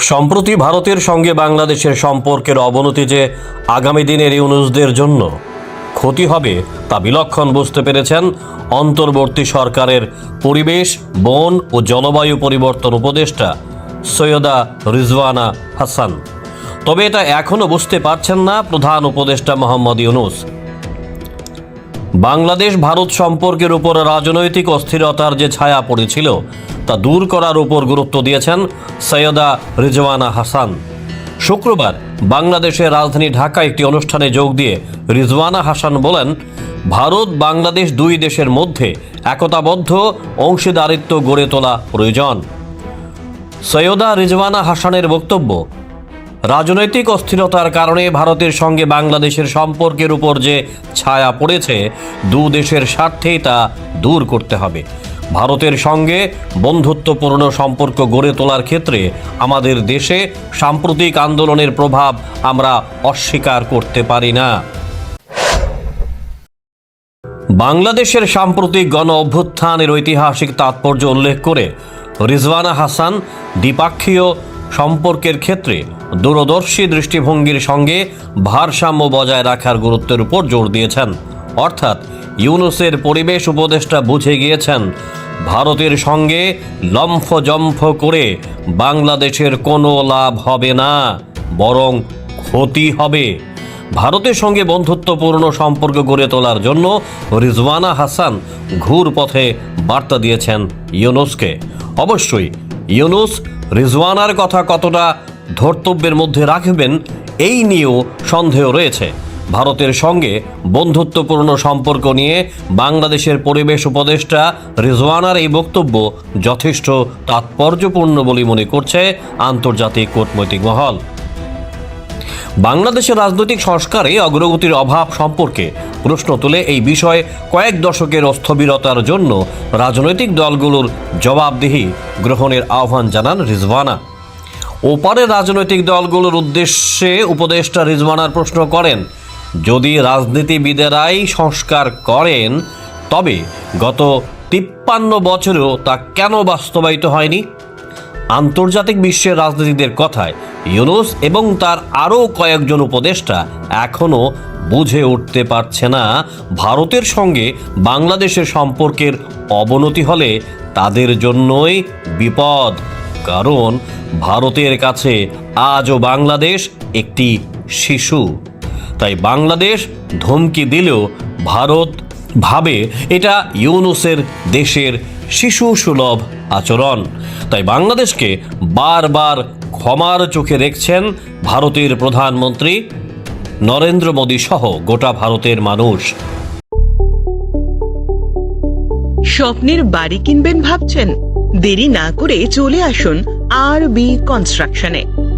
সম্প্রতি ভারতের সঙ্গে বাংলাদেশের সম্পর্কের অবনতি যে আগামী দিনের ইউনুসদের জন্য ক্ষতি হবে তা বিলক্ষণ বুঝতে পেরেছেন অন্তর্বর্তী সরকারের পরিবেশ, বন ও জলবায়ু পরিবর্তন উপদেষ্টা সৈয়দা রিজওয়ানা হাসান। তবে এটা এখনও বুঝতে পারছেন না প্রধান উপদেষ্টা মোহাম্মদ ইউনুস। বাংলাদেশ ভারত সম্পর্কের উপর রাজনৈতিক অস্থিরতার যে ছায়া পড়েছিল তা দূর করার উপর গুরুত্ব দিয়েছেন সৈয়দা রিজওয়ানা হাসান। শুক্রবার বাংলাদেশের রাজধানী ঢাকা একটি অনুষ্ঠানে যোগ দিয়ে রিজওয়ানা হাসান বলেন, ভারত, বাংলাদেশ দুই দেশের মধ্যে একতাবদ্ধ, অংশীদারিত্ব গড়ে তোলা প্রয়োজন। সৈয়দা রিজওয়ানা হাসানের বক্তব্য, রাজনৈতিক অস্থিরতার কারণে ভারতের সঙ্গে বাংলাদেশের সম্পর্কের উপর যে ছায়া পড়েছে, দু দেশের স্বার্থেই তা দূর করতে হবে। ভারতের সঙ্গে বন্ধুত্বপূর্ণ সম্পর্ক গড়ে তোলার ক্ষেত্রে আমাদের দেশে সাম্প্রতিক আন্দোলনের প্রভাব আমরা অস্বীকার করতে পারি না। বাংলাদেশের সাম্প্রতিক গণ অভ্যুত্থানের ঐতিহাসিক তাৎপর্য উল্লেখ করে রিজওয়ানা হাসান দ্বিপাক্ষীয় সম্পর্কের ক্ষেত্রে দূরদর্শী দৃষ্টিভঙ্গির সঙ্গে ভারসাম্য বজায় রাখার গুরুত্বের উপর জোর দিয়েছেন। অর্থাৎ ইউনুসের পরিবেশ উপদেষ্টা বুঝে গিয়েছেন, ভারতের সঙ্গে লম্ফজম্ফ করে বাংলাদেশের কোনো লাভ হবে না, বরং ক্ষতি হবে। ভারতের সঙ্গে বন্ধুত্বপূর্ণ সম্পর্ক গড়ে তোলার জন্য রিজওয়ানা হাসান ঘুর পথে বার্তা দিয়েছেন ইউনুসকে। অবশ্যই, ইউনুস রিজওয়ানার কথা কতটা ধর্তব্যের মধ্যে রাখবেন, এই নিয়েও সন্দেহ রয়েছে। ভারতের সঙ্গে বন্ধুত্বপূর্ণ সম্পর্ক নিয়ে বাংলাদেশের পরিবেশ উপদেষ্টা রিজওয়ানার এই বক্তব্য যথেষ্ট তাৎপর্যপূর্ণ বলে মনে করছে আন্তর্জাতিক কূটনৈতিক মহল। বাংলাদেশের রাজনৈতিক সংস্কারে অগ্রগতির অভাব সম্পর্কে প্রশ্ন তুলে এই বিষয়ে কয়েক দশকের অস্থবিরতার জন্য রাজনৈতিক দলগুলোর জবাবদিহি গ্রহণের আহ্বান জানান রিজওয়ানা। ওপারের রাজনৈতিক দলগুলোর উদ্দেশ্যে উপদেষ্টা রিজওয়ানার প্রশ্ন করেন যদি রাজনীতিবিদেরাই সংস্কার করেন, তবে গত তিপ্পান্ন বছরেও তা কেন বাস্তবায়িত হয়নি? আন্তর্জাতিক বিশ্বের রাজনীতিদের কথায় ইউনুস এবং তার আরও কয়েকজন উপদেষ্টা এখনও বুঝে উঠতে পারছে না ভারতের সঙ্গে বাংলাদেশের সম্পর্কের অবনতি হলে তাদের জন্যই বিপদ। কারণ ভারতের কাছে আজও বাংলাদেশ একটি শিশু। তাই বাংলাদেশ ধমকি দিলেও ভারত ভাবে এটা ইউনুসের দেশের শিশু সুলভ আচরণ। তাই বাংলাদেশকে বারবার ক্ষমার চোখে দেখছেন ভারতের প্রধানমন্ত্রী নরেন্দ্র মোদী সহ গোটা ভারতের মানুষ। স্বপ্নের বাড়ি কিনবেন ভাবছেন? দেরি না করে চলে আসুন আর বি কনস্ট্রাকশনে।